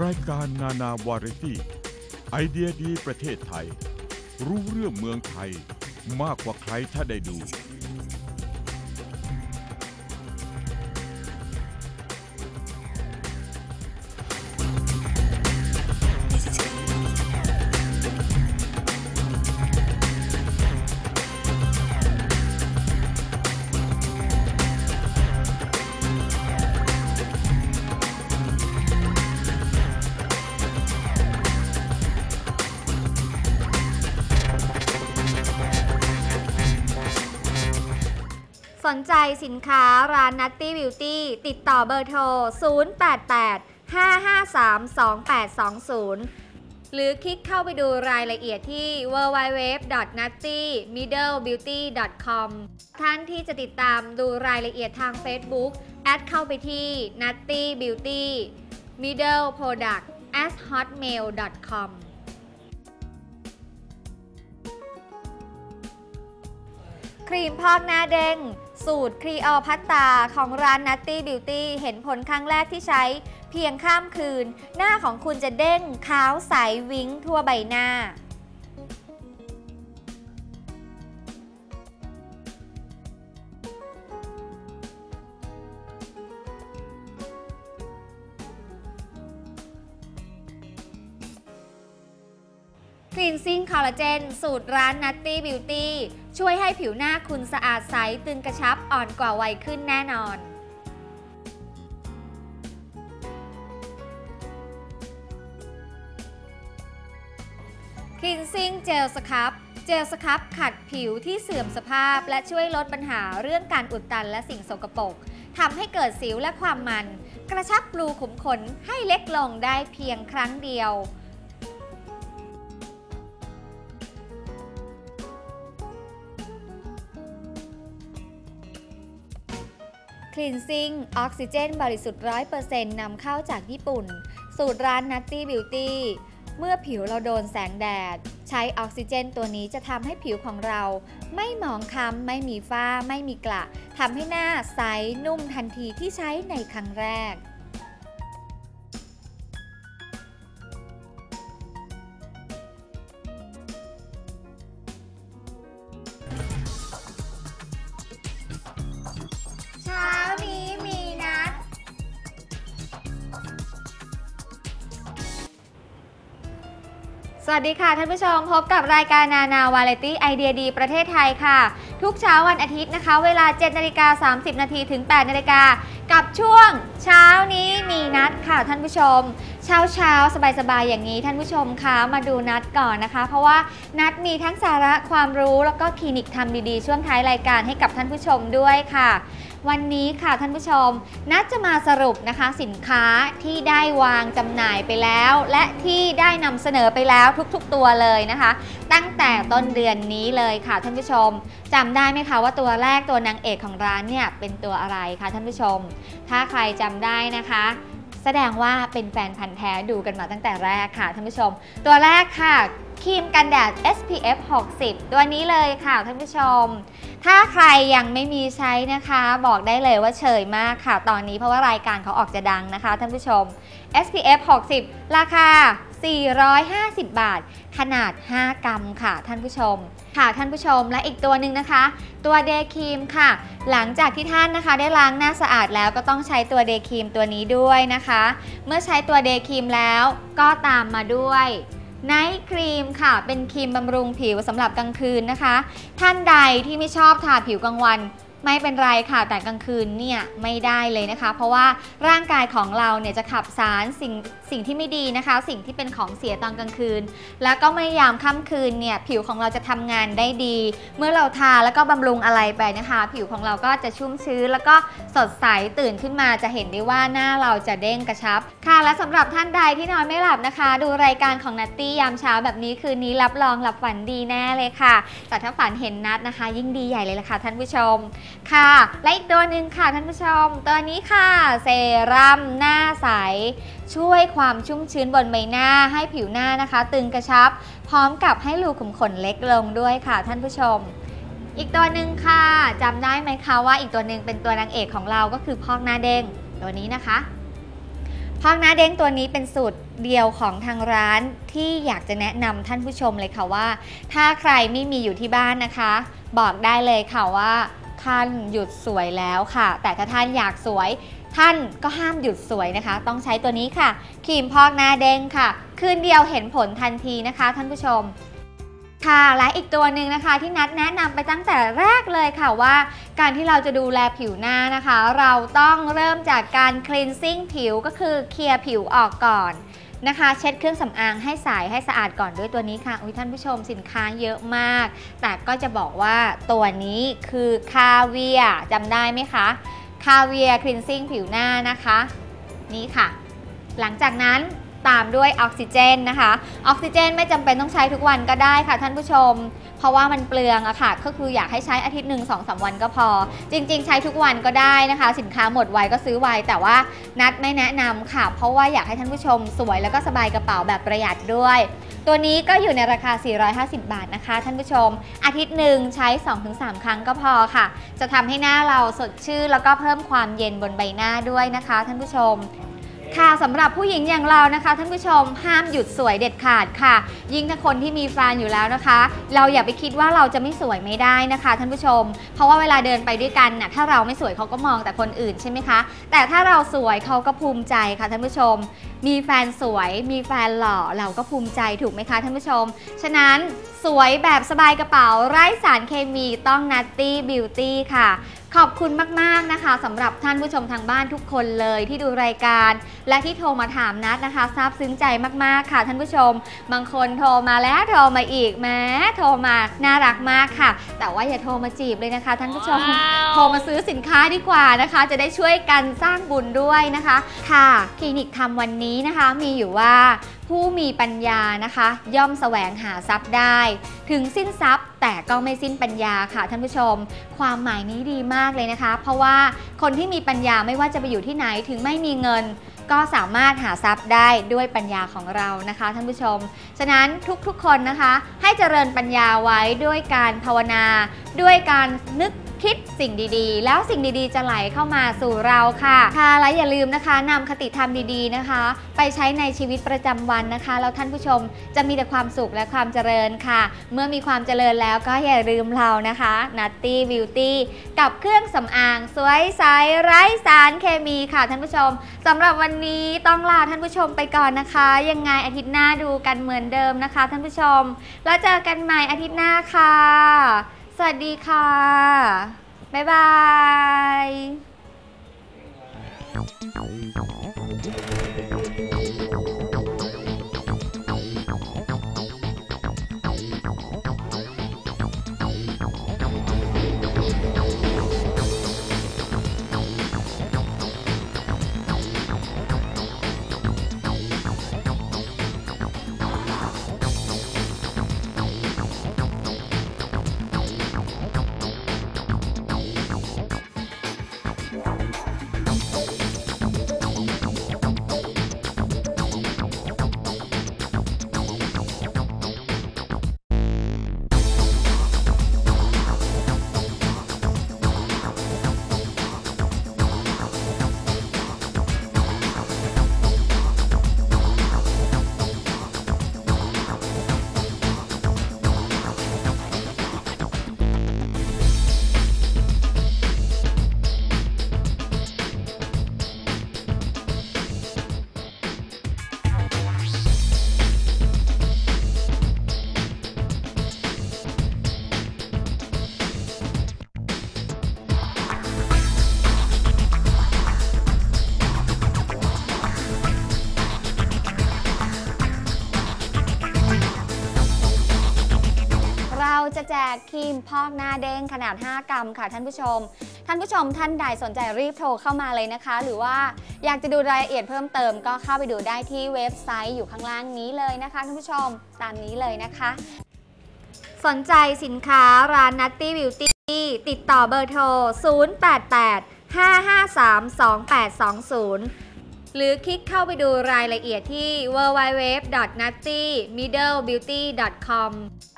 รายการนานาวาไรตี้ ไอเดียดีประเทศไทย รู้เรื่องเมืองไทย มากกว่าใครถ้าได้ดู นใจสินค้าร้านนัตตี้บิวตี้ติดต่อเบอร์โทร 088 553 2820 หรือคลิกเข้าไปดูรายละเอียดที่ www.nattymiddlebeauty.com ท่านที่จะติดตามดูรายละเอียดทาง Facebook แอดเข้าไปที่ nutty beauty middle product at hotmail.com รีมพอกหน้าเด้ง สูตรครีออพัตตาของร้าน Nutty Beauty เห็นผลครั้งแรกที่ใช้ เพียงข้ามคืน หน้าของคุณจะเด้งขาวใสวิ้งทั่วใบหน้าคลีนซิ่งคอลลาเจนสูตรร้าน Nutty Beauty ช่วยให้ผิวหน้าคุณสะอาดใสตึงกระชับอ่อนกว่าวัยขึ้นแน่นอน คลีนซิ่งเจลสครับเจลสครับขัดผิวที่เสื่อมสภาพ และช่วยลดปัญหาเรื่องการอุดตันและสิ่งสกปรกทำให้เกิดสิวและความมัน กระชับรูขุมขนให้เล็กลงได้เพียงครั้งเดียว คลีนซิ่งออกซิเจนบริสุทธิ์ร้อยเปอร์เซ็นต์นำเข้าจากญี่ปุ่น สูตรร้านนัตตี้บิวตี้เมื่อผิวเราโดนแสงแดด ใช้ออกซิเจนตัวนี้จะทำให้ผิวของเรา ไม่หมองคล้ำไม่มีฝ้า ไม่มีกระทำให้หน้าใสนุ่มทันทีที่ใช้ในครั้งแรก วัสดีค่ะท่านผู้ชมพบกับรายการนานาวาเลตี้ไอเดียดีประเทศไทยค่ะ ทุกเช้าวันอาทิตย์นะคะ เวลา7นาฬิกา30 นาทีถึง 8นาฬิกากับช่วงเช้านี้มีนัดค่ะท่านผู้ชม เช้าเช้าสบายสบายๆอย่างนี้ท่านผู้ชมคะมาดูนัดก่อนนะคะ เพราะว่านัดมีทั้งสาระความรู้แล้วก็คลินิกทำดีๆ ช่วงท้ายรายการให้กับท่านผู้ชมด้วยค่ะ วันนี้ค่ะท่านผู้ชม นัดจะมาสรุปนะคะสินค้าที่ได้วางจำหน่ายไปแล้ว และที่ได้นำเสนอไปแล้วทุกๆตัวเลยนะคะ ตั้งแต่ต้นเดือนนี้เลยค่ะท่านผู้ชมจำได้ไหมคะว่าตัวแรกตัวนางเอกของร้านเนี่ยเป็นตัวอะไรคะท่านผู้ชม ถ้าใครจำได้นะคะแสดงว่าเป็นแฟนพันธ์แท้ดูกันมาตั้งแต่แรกค่ะท่านผู้ชม ตัวแรกค่ะ ครีมกันแดด SPF 60 ตัวนี้เลยค่ะท่านผู้ชม ถ้าใครยังไม่มีใช้นะคะ บอกได้เลยว่าเฉยมากค่ะ ตอนนี้เพราะว่ารายการเขาออกจะดังนะคะท่านผู้ชม SPF 60 ราคา 450 บาท ขนาด 5 กรัมค่ะท่านผู้ชม ค่ะท่านผู้ชมและอีกตัวหนึ่งนะคะ ตัวเดย์ครีมค่ะ หลังจากที่ท่านนะคะ ได้ล้างหน้าสะอาดแล้วก็ต้องใช้ตัวเดย์ครีมตัวนี้ด้วยนะคะ เมื่อใช้ตัวเดย์ครีมแล้วก็ตามมาด้วย ไนท์ครีมค่ะ เป็นครีมบำรุงผิวสำหรับกลางคืนนะคะ ท่านใดที่ไม่ชอบทาผิวกลางวันไม่เป็นไรค่ะ แต่กลางคืนเนี่ยไม่ได้เลยนะคะ เพราะว่าร่างกายของเราเนี่ยจะขับสารสิ่ง สิ่งที่ไม่ดีนะคะ สิ่งที่เป็นของเสียตอนกลางคืน แล้วก็เมื่อยามค่ำคืนเนี่ยผิวของเราจะทำงานได้ดี เมื่อเราทาแล้วก็บำรุงอะไรไปนะคะ ผิวของเราก็จะชุ่มชื้นแล้วก็สดใสตื่นขึ้นมาจะเห็นได้ว่าหน้าเราจะเด้งกระชับ ค่ะ และสำหรับท่านใดที่นอนไม่หลับนะคะ ดูรายการของนัตตี้ยามเช้าแบบนี้คืนนี้รับรองหลับฝันดีแน่เลยค่ะ แต่ถ้าฝันเห็นนัดนะคะ ยิ่งดีใหญ่เลยล่ะค่ะท่านผู้ชมค่ะ และอีกตัวหนึ่งค่ะท่านผู้ชม ตัวนี้ค่ะเซรั่มหน้าใสช่วยความชุ่มชื้นบนใบหน้าให้ผิวหน้านะคะ ตึงกระชับ พร้อมกับให้รูขุมขนเล็กลงด้วยค่ะท่านผู้ชม อีกตัวหนึ่งค่ะจำได้ไหมคะว่าอีกตัวหนึ่งเป็นตัวนางเอกของเราก็คือพอกหน้าเด้งตัวนี้นะคะพอกหน้าเด้งตัวนี้เป็นสูตรเดียวของทางร้านที่อยากจะแนะนำท่านผู้ชมเลยค่ะว่า ถ้าใครไม่มีอยู่ที่บ้านนะคะ บอกได้เลยค่ะว่าท่านหยุดสวยแล้วค่ะ แต่ถ้าท่านอยากสวย ท่านก็ห้ามหยุดสวยนะคะ ต้องใช้ตัวนี้ค่ะครีมพอกหน้าเด้งค่ะ คืนเดียวเห็นผลทันทีนะคะ ท่านผู้ชมค่ะและอีกตัวหนึ่งนะคะที่นัดแนะนำไปตั้งแต่แรกเลยค่ะว่า การที่เราจะดูแลผิวหน้านะคะ เราต้องเริ่มจากการ cleansing ผิวก็คือเคลียร์ผิวออกก่อนนะคะ เช็ดเครื่องสำอางให้ใสให้สะอาดก่อนด้วยตัวนี้ค่ะอุยท่านผู้ชมสินค้าเยอะมาก แต่ก็จะบอกว่าตัวนี้คือคาเวียจำได้ไหมคะ คาเวีย cleansing ผิวหน้านะคะ นี่ค่ะ หลังจากนั้นตามด้วยออกซิเจนนะคะ ออกซิเจนไม่จำเป็นต้องใช้ทุกวันก็ได้ค่ะท่านผู้ชม เพราะว่ามันเปลืองอะค่ะ ก็คืออยากให้ใช้อาทิตย์หนึ่งสองสามวันก็พอ จริง ๆ ใช้ทุกวันก็ได้นะคะ สินค้าหมดไวก็ซื้อไวแต่ว่านัดไม่แนะนำค่ะ เพราะว่าอยากให้ท่านผู้ชมสวยแล้วก็สบายกระเป๋าแบบประหยัดด้วย ตัวนี้ก็อยู่ในราคา 450 บาทนะคะ ท่านผู้ชม อาทิตย์หนึ่งใช้ 2-3 ครั้งก็พอค่ะ จะทำให้หน้าเราสดชื่นแล้วก็เพิ่มความเย็นบนใบหน้าด้วยนะคะ ท่านผู้ชม ค่ะสำหรับผู้หญิงอย่างเรานะคะท่านผู้ชมห้ามหยุดสวยเด็ดขาดค่ะ ยิ่งถ้าคนที่มีแฟนอยู่แล้วนะคะ เราอย่าไปคิดว่าเราจะไม่สวยไม่ได้นะคะท่านผู้ชม เพราะว่าเวลาเดินไปด้วยกันน่ะถ้าเราไม่สวยเขาก็มองแต่คนอื่นใช่ไหมคะ แต่ถ้าเราสวยเขาก็ภูมิใจค่ะท่านผู้ชม มีแฟนสวย มีแฟนหล่อเราก็ภูมิใจถูกไหมคะท่านผู้ชม ฉะนั้นสวยแบบสบายกระเป๋าไร้สารเคมีต้องนัตตี้บิวตี้ค่ะ ขอบคุณมาก ๆ นะคะสำหรับท่านผู้ชมทางบ้านทุกคนเลยที่ดูรายการ และที่โทรมาถามนัดนะคะซาบซึ้งใจมาก ๆ ค่ะ ท่านผู้ชม บางคนโทรมาแล้วโทรมาอีกแม้โทรมาน่ารักมากค่ะ แต่ว่าอย่าโทรมาจีบเลยนะคะท่านผู้ชม โทรมาซื้อสินค้าดีกว่านะคะ จะได้ช่วยกันสร้างบุญด้วยนะคะ ค่ะ คลินิกทำวันนี้นะคะมีอยู่ว่า ผู้มีปัญญานะคะ ย่อมแสวงหาทรัพย์ได้ ถึงสิ้นทรัพย์ แต่ก็ไม่สิ้นปัญญาค่ะท่านผู้ชม ความหมายนี้ดีมากเลยนะคะ เพราะว่าคนที่มีปัญญาไม่ว่าจะไปอยู่ที่ไหนถึงไม่มีเงิน ก็สามารถหาทรัพย์ได้ด้วยปัญญาของเรานะคะท่านผู้ชม ฉะนั้นทุกๆคนนะคะ ให้เจริญปัญญาไว้ด้วยการภาวนา ด้วยการนึก คิดสิ่งดีๆ แล้วสิ่งดีๆ จะไหลเข้ามาสู่เราค่ะ ค่ะ และอย่าลืมนะคะนำคติธรรมดีๆนะคะ ไปใช้ในชีวิตประจำวันนะคะ แล้วท่านผู้ชมจะมีแต่ความสุขและความเจริญค่ะ เมื่อมีความเจริญแล้วก็อย่าลืมเรานะคะนัตตี้บิวตี้กับเครื่องสำอาง สวยใสไร้สารเคมีค่ะท่านผู้ชมสำหรับวันนี้ต้องลาท่านผู้ชมไปก่อนนะคะ ยังไงอาทิตย์หน้าดูกันเหมือนเดิมนะคะ ท่านผู้ชม แล้วเจอกันใหม่อาทิตย์หน้าค่ะ วัสดีค่ะ บ๊ายบาย แจกครีมพอกหน้าเด้งขนาด 5 กรัมค่ะท่านผู้ชม ท่านผู้ชมท่านใดสนใจรีบโทรเข้ามาเลยนะคะ หรือว่าอยากจะดูรายละเอียดเพิ่มเติมก็เข้าไปดูได้ที่เว็บไซต์อยู่ข้างล่างนี้เลยนะคะท่านผู้ชมตามนี้เลยนะคะ สนใจสินค้าร้าน Nutty Beauty ติดต่อเบอร์โทร 088 553 2820 หรือคลิกเข้าไปดูรายละเอียดที่ www.nattymiddlebeauty.com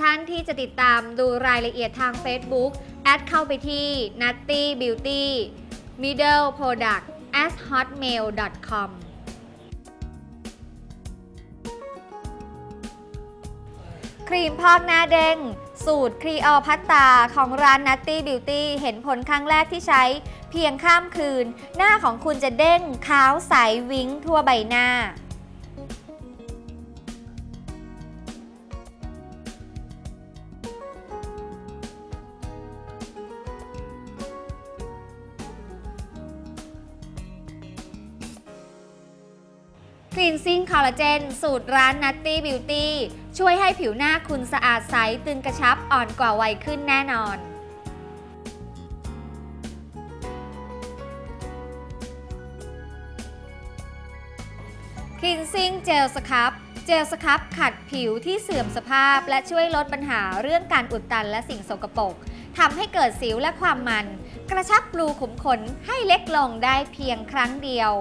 ท่านที่จะติดตามดูรายละเอียดทาง Facebook แอดเข้าไปที่ Natty Beauty Middle Product at hotmail.com ครีมพอกหน้าเด้ง สูตรครีออพัตตาของร้านนัตตี้บิวตี้เห็นผลครั้งแรกที่ใช้เพียงข้ามคืน หน้าของคุณจะเด้งขาวใสวิ้งทั่วใบหน้า Cleansing Collagen สูตรร้าน Nutty Beauty ช่วยให้ผิวหน้าคุณสะอาดใสตึงกระชับอ่อนกว่าวัยขึ้นแน่นอน Cleansing Gel Scrub เจลสครับขัดผิวที่เสื่อมสภาพ และช่วยลดปัญหาเรื่องการอุดตันและสิ่งสกปรกทำให้เกิดสิวและความมัน กระชับรูขุมขนให้เล็กลงได้เพียงครั้งเดียว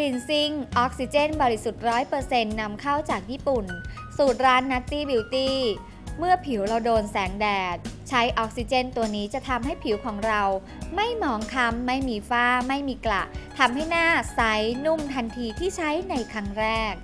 ลินซิ่งออกซิเจนบริสุทธิ์ร้อยเปอร์เซ็นต์นำเข้าจากญี่ปุ่น สูตรร้านนัตตี้บิวตี้เมื่อผิวเราโดนแสงแดด ใช้ออกซิเจนตัวนี้จะทำให้ผิวของเรา ไม่หมองคล้ำไม่มีฝ้า ไม่มีกระทำให้หน้าใสนุ่มทันทีที่ใช้ในครั้งแรก